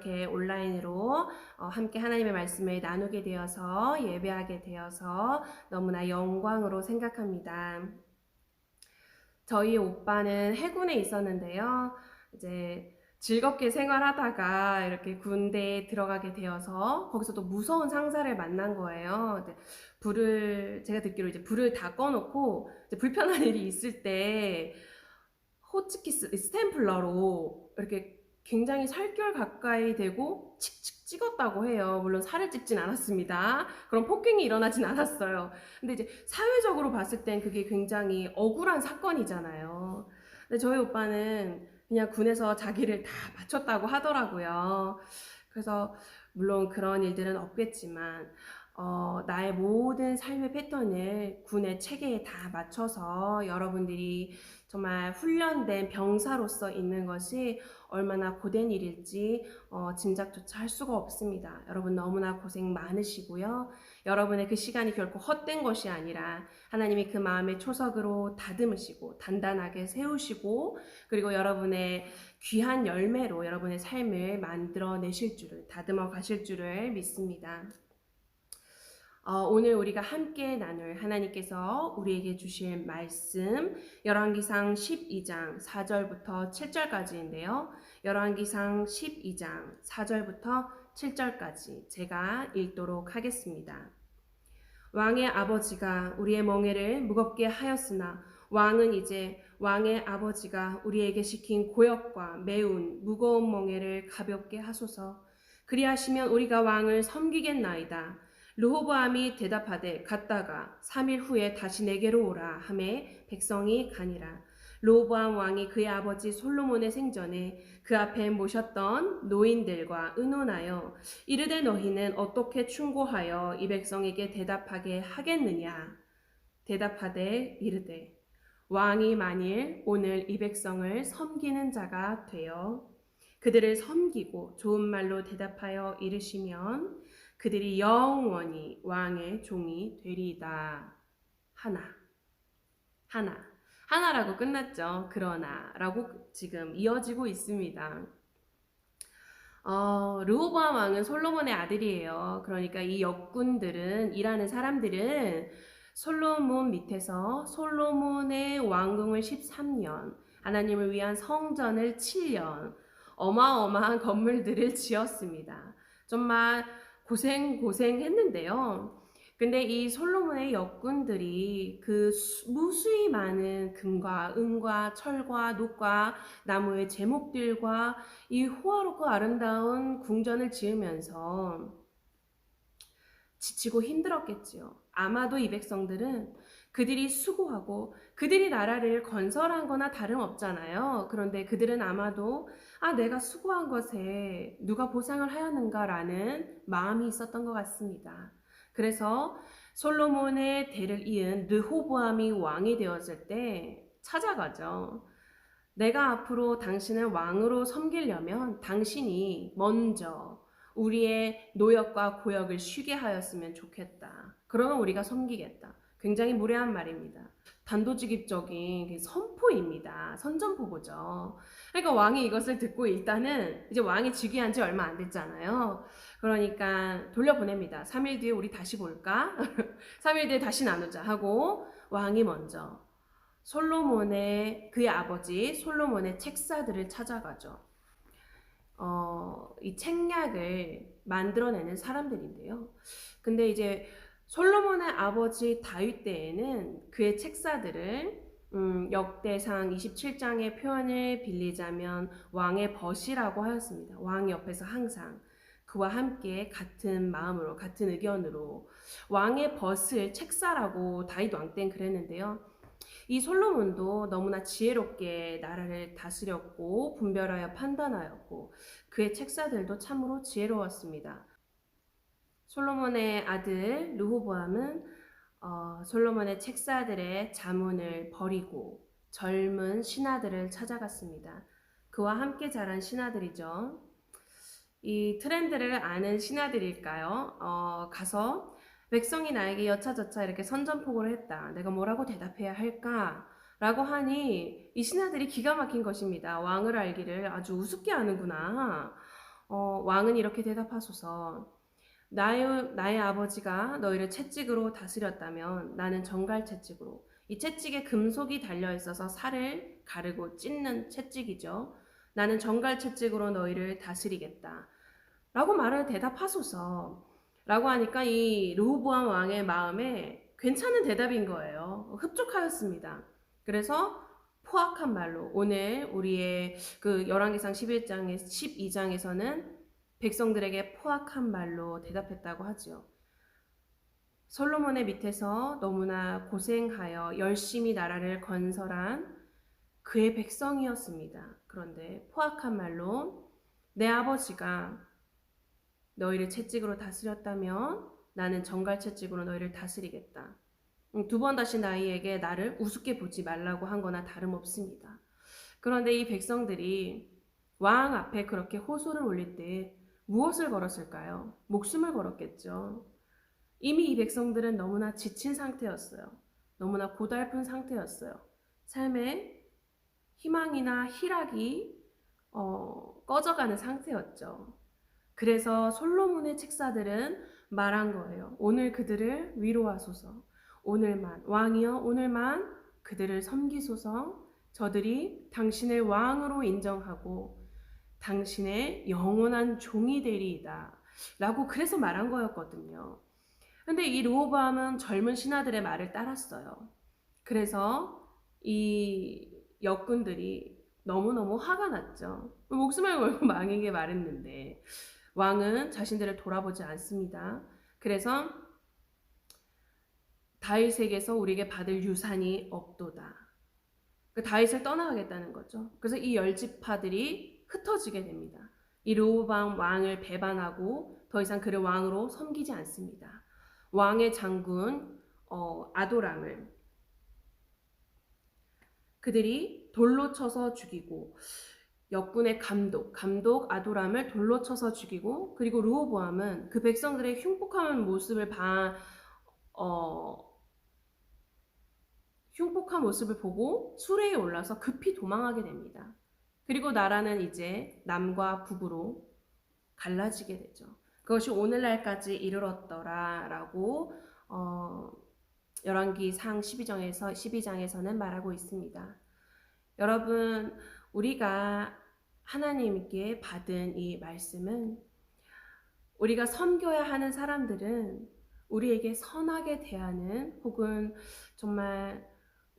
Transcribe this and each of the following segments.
이렇게 온라인으로 어, 함께 하나님의 말씀을 나누게 되어서 예배하게 되어서 너무나 영광으로 생각합니다. 저희 오빠는 해군에 있었는데요. 이제 즐겁게 생활하다가 이렇게 군대에 들어가게 되어서 거기서 또 무서운 상사를 만난 거예요. 불을 제가 듣기로 이제 불을 다 꺼놓고 불편한 일이 있을 때 호치키스 스탬플러로 이렇게 굉장히 살결 가까이 되고 칙칙 찍었다고 해요. 물론 살을 찝진 않았습니다. 그런 폭행이 일어나진 않았어요. 근데 이제 사회적으로 봤을 땐 그게 굉장히 억울한 사건이잖아요. 근데 저희 오빠는 그냥 군에서 자기를 다 바쳤다고 하더라고요. 그래서 물론 그런 일들은 없겠지만 어, 나의 모든 삶의 패턴을 군의 체계에 다 맞춰서 여러분들이 정말 훈련된 병사로서 있는 것이 얼마나 고된 일일지 어, 짐작조차 할 수가 없습니다. 여러분 너무나 고생 많으시고요. 여러분의 그 시간이 결코 헛된 것이 아니라 하나님이 그 마음의 초석으로 다듬으시고 단단하게 세우시고 그리고 여러분의 귀한 열매로 여러분의 삶을 만들어내실 줄을 다듬어 가실 줄을 믿습니다. 어, 오늘 우리가 함께 나눌 하나님께서 우리에게 주실 말씀 열왕기상 12장 4절부터 7절까지인데요. 열왕기상 12장 4절부터 7절까지 제가 읽도록 하겠습니다. 왕의 아버지가 우리의 멍에를 무겁게 하였으나 왕은 이제 왕의 아버지가 우리에게 시킨 고역과 매운 무거운 멍에를 가볍게 하소서. 그리하시면 우리가 왕을 섬기겠나이다. 르호보암이 대답하되 갔다가 3일 후에 다시 내게로 오라 하매 백성이 가니라. 르호보암 왕이 그의 아버지 솔로몬의 생전에 그 앞에 모셨던 노인들과 의논하여 이르되 너희는 어떻게 충고하여 이 백성에게 대답하게 하겠느냐 대답하되 이르되 왕이 만일 오늘 이 백성을 섬기는 자가 되어 그들을 섬기고 좋은 말로 대답하여 이르시면 그들이 영원히 왕의 종이 되리이다. 하나. 하나. 하나라고 끝났죠. 그러나 라고 지금 이어지고 있습니다. 어, 르호보암 왕은 솔로몬의 아들이에요. 그러니까 이 역군들은 일하는 사람들은 솔로몬 밑에서 솔로몬의 왕궁을 13년, 하나님을 위한 성전을 7년, 어마어마한 건물들을 지었습니다. 정말 고생 고생했는데요. 근데 이 솔로몬의 역군들이 그 수- 무수히 많은 금과 은과 철과 녹과 나무의 제목들과 이 호화롭고 아름다운 궁전을 지으면서 지치고 힘들었겠지요. 아마도 이 백성들은 그들이 수고하고 그들이 나라를 건설한 거나 다름없잖아요. 그런데 그들은 아마도 아, 내가 수고한 것에 누가 보상을 하였는가라는 마음이 있었던 것 같습니다. 그래서 솔로몬의 대를 이은 르호보암이 왕이 되었을 때 찾아가죠. 내가 앞으로 당신을 왕으로 섬기려면 당신이 먼저 우리의 노역과 고역을 쉬게 하였으면 좋겠다. 그러면 우리가 섬기겠다. 굉장히 무례한 말입니다. 단도직입적인 그 선포입니다. 선전포고죠. 그러니까 왕이 이것을 듣고 일단은 이제 왕이 즉위한 지 얼마 안 됐잖아요. 그러니까 돌려보냅니다. 3일 뒤에 우리 다시 볼까? 3일 뒤에 다시 나누자 하고 왕이 먼저 솔로몬의 그의 아버지 솔로몬의 책사들을 찾아가죠. 어, 이 책략을 만들어내는 사람들인데요. 근데 이제 솔로몬의 아버지 다윗 때에는 그의 책사들을 음, 역대상 27장의 표현을 빌리자면 왕의 벗이라고 하였습니다. 왕 옆에서 항상 그와 함께 같은 마음으로 같은 의견으로 왕의 벗을 책사라고 다윗 왕 땐 그랬는데요. 이 솔로몬도 너무나 지혜롭게 나라를 다스렸고 분별하여 판단하였고 그의 책사들도 참으로 지혜로웠습니다. 솔로몬의 아들 르호보암은 어, 솔로몬의 책사들의 자문을 버리고 젊은 신하들을 찾아갔습니다. 그와 함께 자란 신하들이죠. 이 트렌드를 아는 신하들일까요? 어, 가서 백성이 나에게 여차저차 이렇게 선전포고를 했다. 내가 뭐라고 대답해야 할까? 라고 하니 이 신하들이 기가 막힌 것입니다. 왕을 알기를 아주 우습게 아는구나. 어, 왕은 이렇게 대답하소서. 나의, 나의 아버지가 너희를 채찍으로 다스렸다면 나는 정갈 채찍으로 이 채찍에 금속이 달려 있어서 살을 가르고 찢는 채찍이죠. 나는 정갈 채찍으로 너희를 다스리겠다. 라고 말을 대답하소서. 라고 하니까 이 르호보암 왕의 마음에 괜찮은 대답인 거예요. 흡족하였습니다. 그래서 포악한 말로 오늘 우리의 그 열왕기상 11장에 12장에서는 백성들에게 포악한 말로 대답했다고 하지요. 솔로몬의 밑에서 너무나 고생하여 열심히 나라를 건설한 그의 백성이었습니다. 그런데 포악한 말로 내 아버지가 너희를 채찍으로 다스렸다면 나는 정갈 채찍으로 너희를 다스리겠다. 두 번 다시 나이에게 나를 우습게 보지 말라고 한 거나 다름없습니다. 그런데 이 백성들이 왕 앞에 그렇게 호소를 올릴 때 무엇을 걸었을까요? 목숨을 걸었겠죠. 이미 이 백성들은 너무나 지친 상태였어요. 너무나 고달픈 상태였어요. 삶에 희망이나 희락이 어, 꺼져가는 상태였죠. 그래서 솔로몬의 책사들은 말한 거예요. 오늘 그들을 위로하소서. 오늘만 왕이여 오늘만 그들을 섬기소서. 저들이 당신을 왕으로 인정하고 당신의 영원한 종이 되리이다. 라고 그래서 말한 거였거든요. 근데 이 르호보암은 젊은 신하들의 말을 따랐어요. 그래서 이 역군들이 너무너무 화가 났죠. 목숨을 걸고 왕에게 말했는데 왕은 자신들을 돌아보지 않습니다. 그래서 다윗에게서 우리에게 받을 유산이 없도다. 그 다윗을 떠나가겠다는 거죠. 그래서 이 열지파들이 흩어지게 됩니다. 이 르호방 왕을 배반하고 더 이상 그를 왕으로 섬기지 않습니다. 왕의 장군 어, 아도람을 그들이 돌로 쳐서 죽이고 역군의 감독, 감독 아도람을 돌로 쳐서 죽이고 그리고 르호보암은 그 백성들의 흉폭한 모습을 봐 어, 흉폭한 모습을 보고 수레에 올라서 급히 도망하게 됩니다. 그리고 나라는 이제 남과 북으로 갈라지게 되죠. 그것이 오늘날까지 이르렀더라라고 어, 열왕기 상 12장에서 12장에서는 말하고 있습니다. 여러분 우리가 하나님께 받은 이 말씀은 우리가 섬겨야 하는 사람들은 우리에게 선하게 대하는 혹은 정말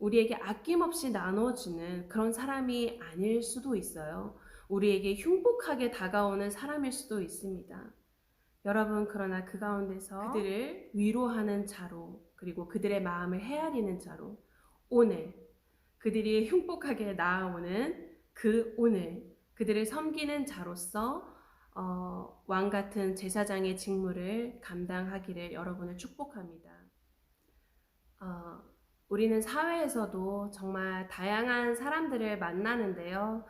우리에게 아낌없이 나눠주는 그런 사람이 아닐 수도 있어요. 우리에게 흉폭하게 다가오는 사람일 수도 있습니다. 여러분, 그러나 그 가운데서 그들을 위로하는 자로, 그리고 그들의 마음을 헤아리는 자로, 오늘, 그들이 흉폭하게 나아오는 그 오늘, 그들을 섬기는 자로서 어, 왕 같은 제사장의 직무를 감당하기를 여러분을 축복합니다. 어, 우리는 사회에서도 정말 다양한 사람들을 만나는데요.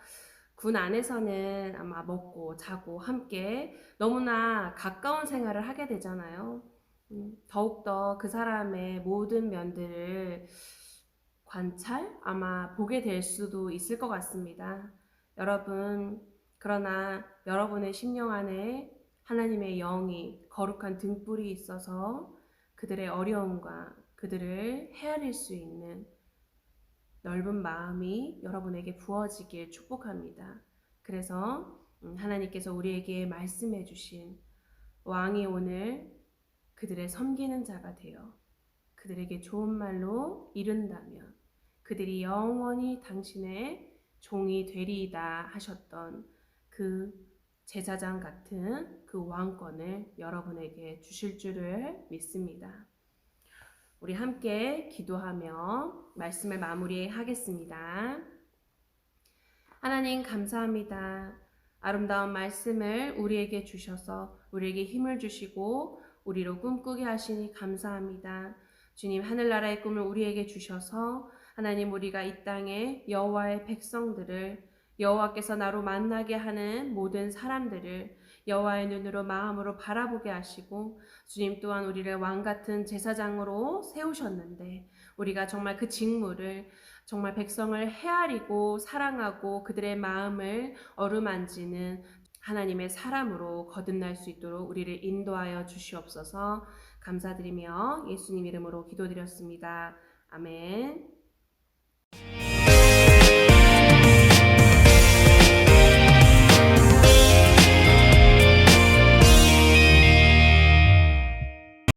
군 안에서는 아마 먹고 자고 함께 너무나 가까운 생활을 하게 되잖아요. 음, 더욱더 그 사람의 모든 면들을 관찰? 아마 보게 될 수도 있을 것 같습니다. 여러분, 그러나 여러분의 심령 안에 하나님의 영이 거룩한 등불이 있어서 그들의 어려움과 그들을 헤아릴 수 있는 넓은 마음이 여러분에게 부어지길 축복합니다. 그래서 음, 하나님께서 우리에게 말씀해 주신 왕이 오늘 그들의 섬기는 자가 되어 그들에게 좋은 말로 이른다면 그들이 영원히 당신의 종이 되리이다 하셨던 그 제사장 같은 그 왕권을 여러분에게 주실 줄을 믿습니다. 우리 함께 기도하며 말씀을 마무리하겠습니다. 하나님 감사합니다. 아름다운 말씀을 우리에게 주셔서 우리에게 힘을 주시고 우리로 꿈꾸게 하시니 감사합니다. 주님 하늘나라의 꿈을 우리에게 주셔서 하나님 우리가 이 땅에 여호와의 백성들을 여호와께서 나로 만나게 하는 모든 사람들을 여호와의 눈으로 마음으로 바라보게 하시고 주님 또한 우리를 왕 같은 제사장으로 세우셨는데 우리가 정말 그 직무를 정말 백성을 헤아리고 사랑하고 그들의 마음을 어루만지는 하나님의 사람으로 거듭날 수 있도록 우리를 인도하여 주시옵소서 감사드리며 예수님 이름으로 기도드렸습니다. 아멘.